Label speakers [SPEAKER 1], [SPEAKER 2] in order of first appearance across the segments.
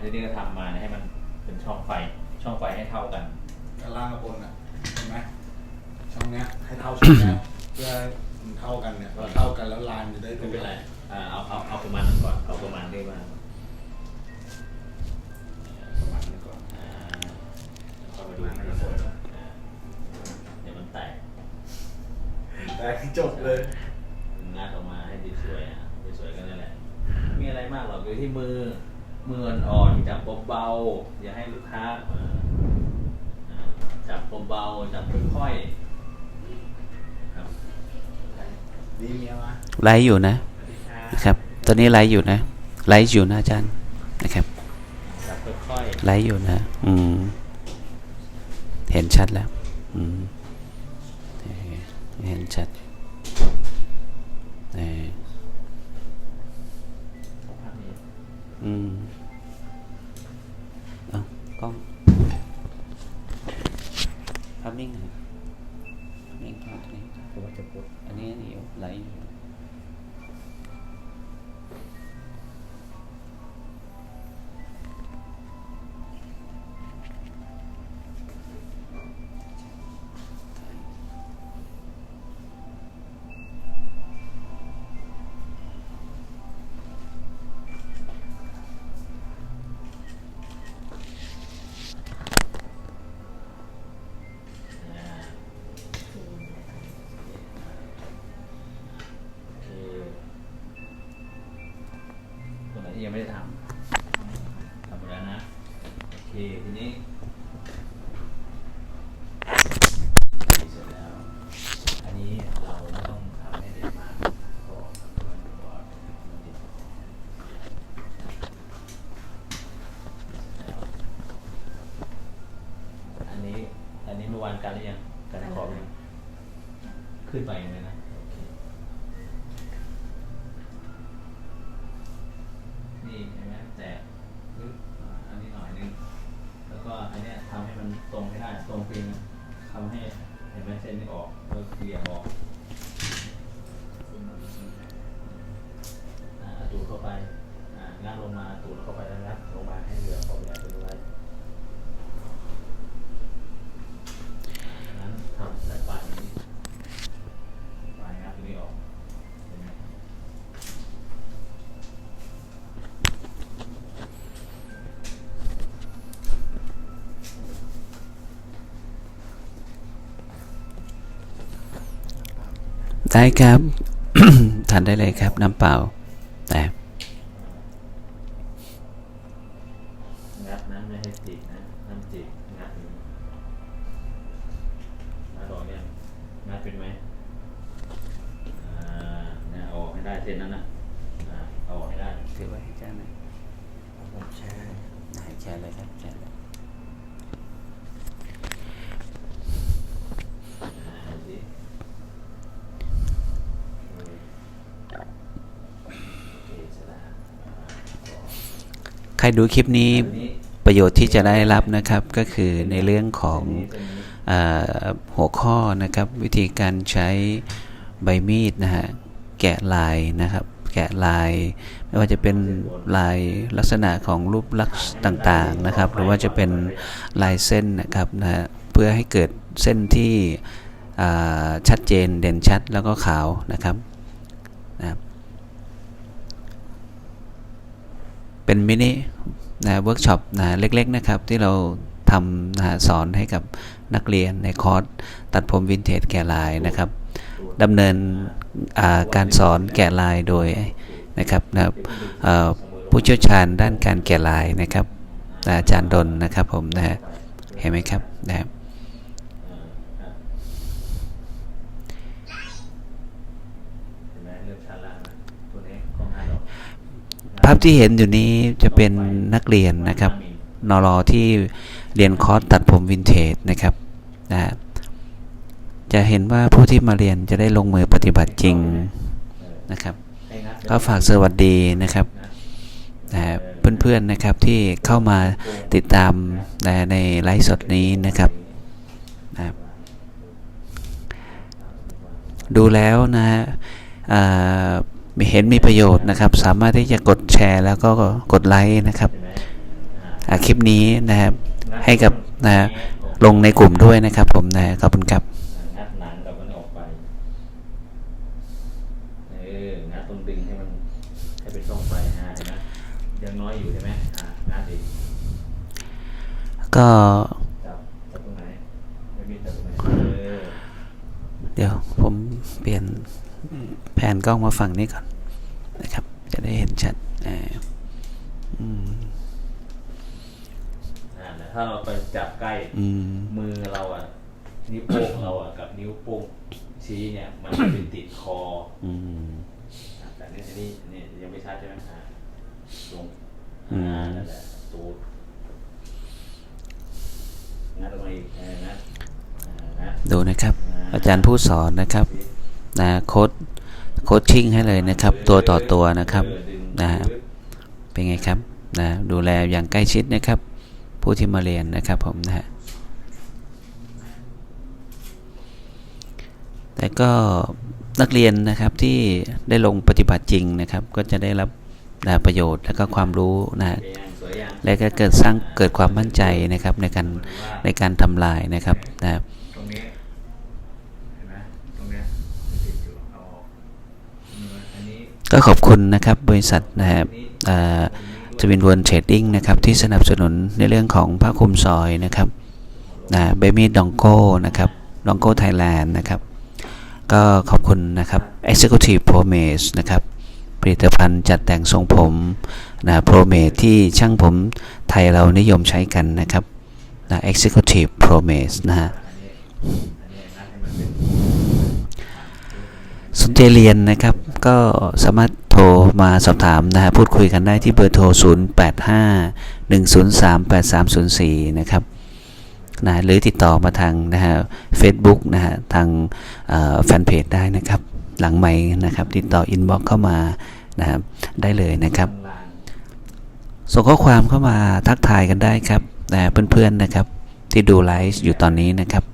[SPEAKER 1] ทีนี้ก็ทำมาให้มันเป็นช่องไฟ ช่องไฟให้เท่ากัน
[SPEAKER 2] กับล่างกับบนอะเห็นไหมช่องเนี้ยให้เท่าช่องเนี้ยเพื่อมันเท่ากันเนี่ยพอเท่ากันแล้วลานจะได้
[SPEAKER 1] ไม่เป็นไรอ่าเอาเอาเอาประมาณนั้นก่อนเอาประมาณนี้มา
[SPEAKER 2] ประมาณนี้ก่อน
[SPEAKER 1] อ่าเข้ามาดูให้สวยอ่าเดี๋ยวมันแตก
[SPEAKER 2] แต่จบเลย
[SPEAKER 1] งัดออกมาให้ดีสวยอะดีสวยก็นั่นแหละไม่มีอะไรมากหรอกอยู่ที่มือ มืออ่อนจับเบาๆอย่าให้ลูกค้าจับเบาๆจับค่อยๆ
[SPEAKER 3] ไลฟ์อยู่นะนะครับ ตอนนี้ไลฟ์อยู่นะไลฟ์อยู่นะอาจารย์นะครับไลฟ์อยู่นะอืมเห็นชัดแล้วอืมเห็นชัดเนี่ยอืม กล้องภาพนิ่ง อันนี้
[SPEAKER 1] เมื่อวานการหรือยังการขอบยังขึ้นไปเลยนะโได้ครั
[SPEAKER 3] บทานได้เลยครับน้ำเปล่าแต่
[SPEAKER 1] งัดนะไม่ให้ติดนะน้ำติดงัดงนี้งัดออกยังงัดเป็นไหมอ่าเนี่ยเอาออกให้ได้เส้นนั้นนะอ่าเอาออกให้ได้
[SPEAKER 3] ถือไว้ให้อาจารย์หน่อย
[SPEAKER 2] ผมแชร์
[SPEAKER 3] ได้แชร์เลยครับแชร์เลย
[SPEAKER 1] อ่าดูสิเออโอเคเสร็จแล้วอ่าก็
[SPEAKER 3] ใค รดูคลิปนี้ประโยชน์ที่จะได้รับนะครับก็คือในเรื่องของ
[SPEAKER 1] อ
[SPEAKER 3] หัวข้อนะครับวิธีการใช้ใบมีดนะฮะแกะลายนะครับ แกะลายไม่ว่าจะเป็นลายลักษณะของรูปลักษณ์ต่างๆนะครับ หรือว่าจะเป็นลายเส้นนะครับนะฮะเพื่อให้เกิดเส้นที่ชัดเจนเด่นชัดแล้วก็ขาวนะครับ เป็นมินินะเวิร์กช็อปนะเล็กๆนะครับ ที่เราทำนะสอนให้กับนักเรียนในคอร์สตัดผมวินเทจแกะลายนะครับดำเนินาการสอนแกะลายโดยนะครับนะผู้เชี่ยวชาญด้านการแกะลายนะครับอาจารย์ดนนะครับผมนะเห็นไหมครับนะครับ
[SPEAKER 1] เห็นไหมเริ่มชัดแล้วนะตัวนี้กล้องหน้าดอก
[SPEAKER 3] ภาพที่เห็นอยู่นี้จะเป็นนักเรียนนะครับนรอที่เรียนคอร์สตัดผมวินเทจนะครับนะฮะจะเห็นว่าผู้ที่มาเรียนจะได้ลงมือปฏิบัติจริงนะครับ ก็ฝากสวัสดีนะครับ
[SPEAKER 1] นะ
[SPEAKER 3] ฮะเพื่อนๆนะครับที่เข้ามาติดตามในไลฟ์สดนี้นะครับนะดูแล้วนะฮะ อ่าเห็นมีประโยชน์นะครับ สามารถที่จะกดแชร์แล้วก็กดไลค์นะครับ
[SPEAKER 1] เห็นไหม
[SPEAKER 3] อ่าคลิปนี้นะครับให้กับนะฮะลงในกลุ่มด้วยนะครับผมนะขอบคุณครับ
[SPEAKER 1] งัดหนังกั ก
[SPEAKER 3] ล้องมาฝั่งนี้ก่อนนะครับ จะได้เห็นชัดอ่าอืม
[SPEAKER 1] อ่าแต่ถ้าเราไปจับใกล้
[SPEAKER 3] อืม
[SPEAKER 1] มือเราอะ นิ้วโป้งเราอะกับนิ้วโป้งชี้เนี่ย มันจะไปติดคอ
[SPEAKER 3] อืม
[SPEAKER 1] อะแต่นี่อันนี้นี่ยังไม่ชัดใช่ไหมอ่าลง
[SPEAKER 3] อืม
[SPEAKER 1] อ่านั่นแหละตูดงัดออกมาอีกเอองัดอ่างัด
[SPEAKER 3] ดูนะครับ อาจารย์ผู้สอนนะครับนะโค้ด โคชชิ่งให้เลยนะครับ ตัวต่อตัวนะครับนะฮะเป็นไงครับนะดูแลอย่างใกล้ชิดนะครับ ผู้ที่มาเรียนนะครับผมนะฮะแต่ก็นักเรียนนะครับที่ได้ลงปฏิบัติจริงนะครับ ก็จะได้รับนะประโยชน์และก็ความรู้นะฮะ
[SPEAKER 1] เป็นยังสวยยัง
[SPEAKER 3] และก็เกิดสร้างเกิดความมั่นใจนะครับในการในการทำลายนะครับนะครับ
[SPEAKER 1] ตรงนี้เห็นไหมตรงเนี้ยมันติดอยู่เอาออกอืมอันนี้
[SPEAKER 3] ก็ขอบคุณนะครับบริษัทนะครับทวินวิร์เทรดดิ้งนะครับที่สนับสนุนในเรื่องของผ้าคลุมซอยนะครับนะเบมี่ดองโก้นะครับดองโก้ไทยแลนด์นะครับ ก็ขอบคุณนะครับ Executive Promise นะครับผลิตภัณฑ์จัดแต่งทรงผมนะ Promise ที่ช่างผมไทยเรานิยมใช้กันนะครับนะ Executive Promise นะฮะ
[SPEAKER 1] อันนี้อันนี้งัดให้มันเป็น
[SPEAKER 3] สนใจเรียนนะครับก็สามารถโทรมาสอบถามนะฮะพูดคุยกันได้ที่เบอร์โทร 0 8 5 1 0 3 8 3 0 4 นะครับนะหรือติดต่อมาทางนะฮะ Facebook นะฮะทางแฟนเพจได้นะครับ หลังไมค์นะครับ ติดต่ออินบ็อกเข้ามานะครับได้เลยนะครับ ส่งข้อความเข้ามาทักทายกันได้ครับนะเพื่อนๆนะครับ ที่ดูไลฟ์อยู่ตอนนี้นะครับ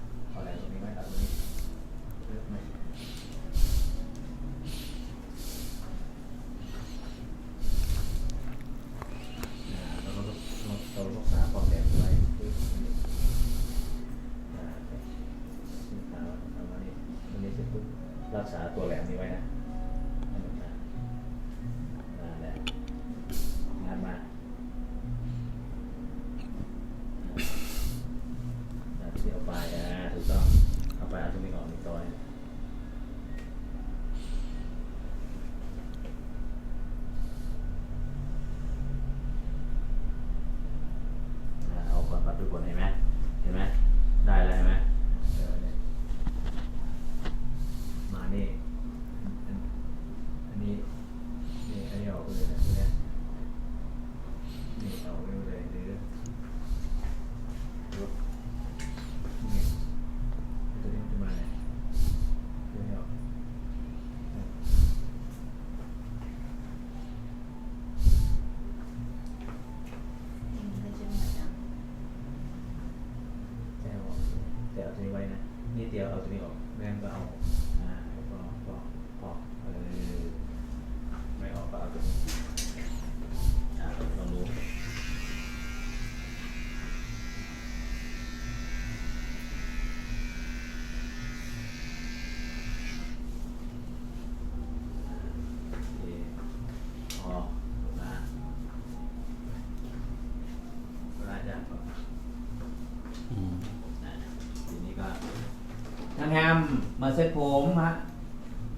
[SPEAKER 1] เซ็ตผมฮะ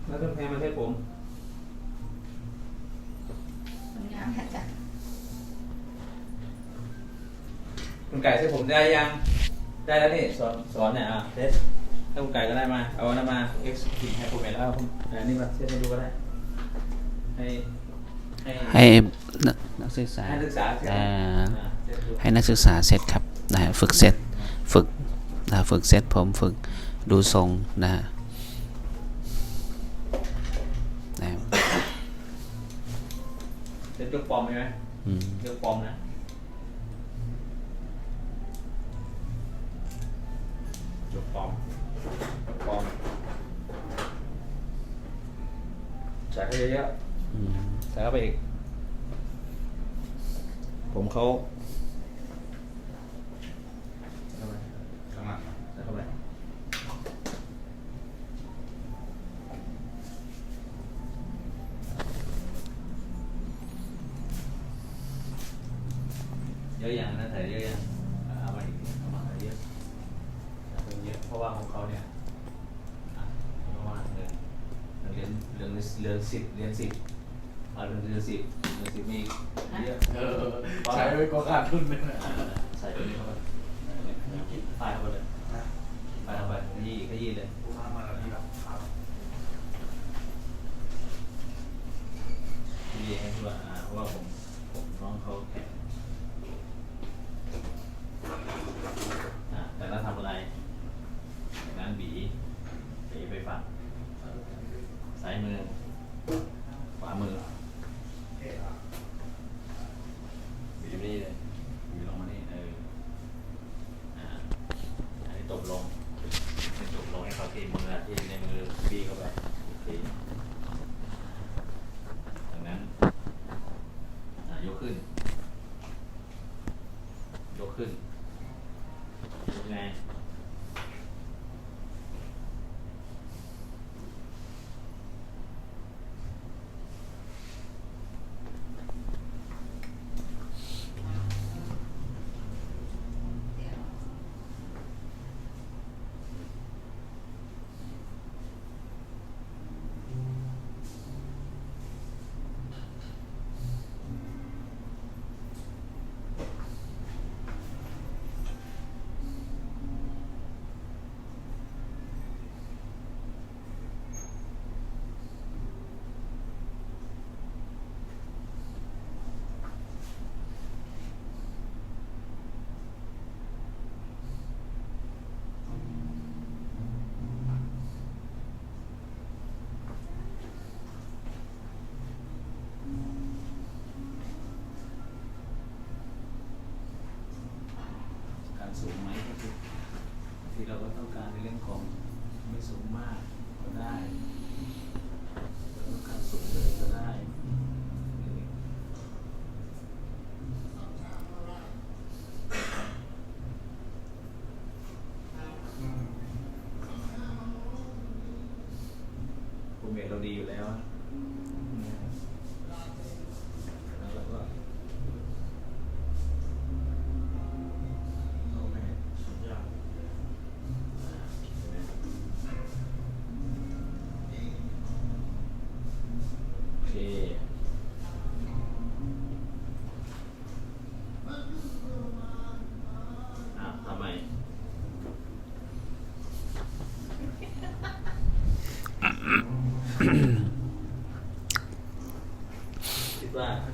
[SPEAKER 1] แล้วก็แพงมาเซ็ตผมคุณไก่เซ็ตผมได้ยัง ได้แล้วนี่สอนสอนเนี่ยอะเซ็ตถ้าคุณไก่ก็ได้มา เอาอันนั้นมาเอ็กซ์คิให้ผมเห็นแล้วเอาอันนี้มาเซ็ตให้ดูก็ได้ ให้ให้
[SPEAKER 3] ให้นักนักศึกษา
[SPEAKER 1] ให้นักศึกษาเซ็ต
[SPEAKER 3] อ่า
[SPEAKER 1] อ่าเซ็ตดู
[SPEAKER 3] ให้นักศึกษาเสร็จครับนะฮะฝึกเสร็จฝึกนะฝึกเสร็จผมฝึกดูทรงนะฮะนะ
[SPEAKER 1] ช่ไหม
[SPEAKER 3] อืม
[SPEAKER 1] ยกปอมนะยกปอมยกปอมใส่เข้าเยอะ
[SPEAKER 3] อืม
[SPEAKER 1] ๆใส่เข้าไปอีก ผมเขา อะอย่างนั้นใส่เยอะยังเอามาอีกเอามาเยอะเอา มาเยอะเพราะว่าของเขาเนี่ยอะประมาณเดือนเรียนเรียนเรียนสิบเรียนสิบเอาเรียนเรียนสิบเรียนสิบมีเยอะ
[SPEAKER 2] เออใช้ไว้ก็ขาดทุนเลยนะ
[SPEAKER 1] ใส่ไปนี่เข้าไปกินไฟเข้าไปเลยไฟเข้าไปขยี้ขยี้เลย
[SPEAKER 2] ลูกค้ามาแล้วนี่ครับครับ
[SPEAKER 1] ขยี้ให้ทั่วอ่าเพราะว่าผมผมน้องเขาแข็งอ่าแต่ละทำอะไรงานบีบีไปฝั่งซ้ายมือ ขวามือ
[SPEAKER 2] โอเคครับ
[SPEAKER 1] บีบนี่เลยบีบลงมานี่เอออ่าอันนี้ตบลงให้ตบลงให้เขาที่มืออะที่ในมือบีเข้าไปอีกทีจากนั้นอ่ายกขึ้น ยกขึ้น ยกไง การ สูงไหมก็คือที่เราก็ต้องการในเรื่องของไม่สูงมากก็ได้แล้วก็การสูงเลยก็ได้ เค
[SPEAKER 2] อะ
[SPEAKER 1] ทำไม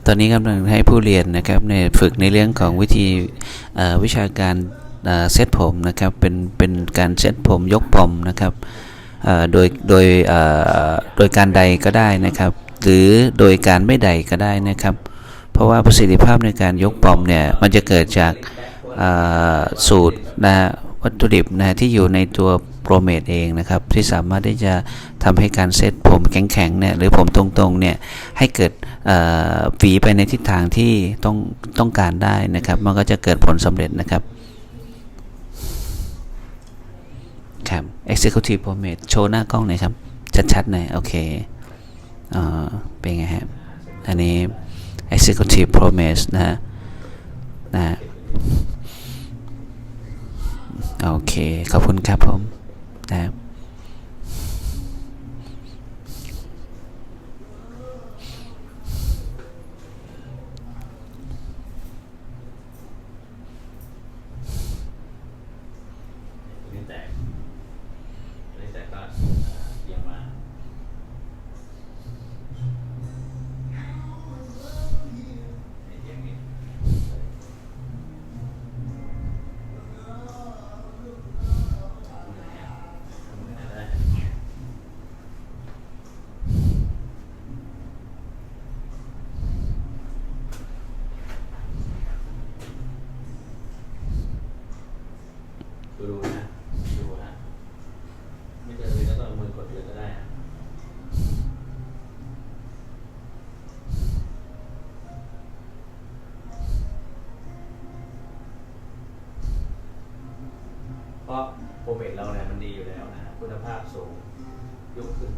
[SPEAKER 3] ตอนนี้กำลังให้ผู้เรียนนะครับในฝึกในเรื่องของวิธีวิชาการเซตผมนะครับเป็นเป็นการเซตผมยกผมนะครับโดยโดยโดยการใดก็ได้นะครับ หรือโดยการไม่ใดก็ได้นะครับ เพราะว่าประสิทธิภาพในการยกผมเนี่ยมันจะเกิดจากสูตรนะวัตถุดิบนะฮะที่อยู่ในตัวโปรเมดเองนะครับที่สามารถที่จะทำให้การเซตผมแข็งๆเนี่ยหรือผมตรงๆเนี่ยให้เกิดเอ่อหวีไปในทิศทางที่ต้องต้องการได้นะครับ มันก็จะเกิดผลสำเร็จนะครับครับ executive pomade โชว์หน้ากล้องหน่อยครับ ชัดๆหน่อยโอเค เป็นไงฮะ อันนี้ executive promise นะฮะนะฮะโอเค ขอบคุณครับผมนะครับ
[SPEAKER 1] อันนี้แตกอันนี้แตกก็เอียงมาเอียงนี้ทำไงได้ ดูดูนะดูนะไม่เจอเลยก็ต้องเอามือกดเลยก็ได้นะเพราะ โปรเมทเราเนี่ยมันดีอยู่แล้วนะคุณภาพสูงยกขึ้น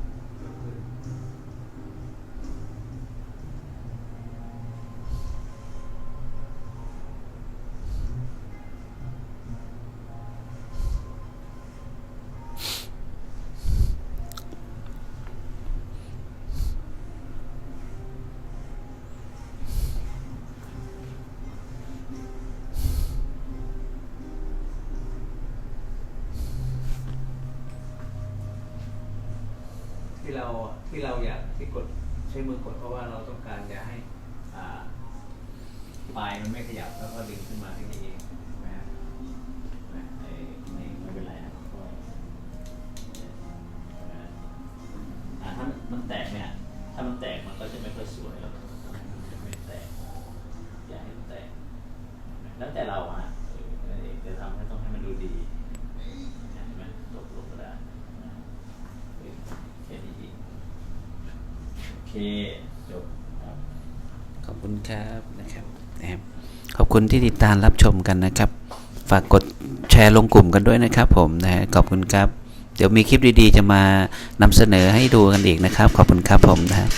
[SPEAKER 1] เราที่เราอยากที่กดใช้มือกดเพราะว่าเราต้องการจะให้อ่าปลายมันไม่ขยับแล้วก็ดึงขึ้นมาที่นี่เองใช่ไหมฮะนะไอ้นี่ไม่เป็นไรนะก็อ่าถ้ามันแตกเนี่ย ถ้ามันแตกมันก็จะไม่ค่อยสวยแล้วมันจะไม่แตก อย่าให้มันแตก แล้วแต่เราอะฮะเออจะทำให้ต้องให้มันดูดีเห็นไหมลบลบก็ได้นะเออแค่นี้เองโอ เคจบครับ
[SPEAKER 3] ขอบคุณครับนะครับนะครับ ขอบคุณที่ติดตามรับชมกันนะครับ ฝากกดแชร์ลงกลุ่มกันด้วยนะครับ ผมนะฮะขอบคุณครับ เดี๋ยวมีคลิปดีๆ จะมานำเสนอให้ดูกันอีกนะครับ ขอบคุณครับผมนะครับ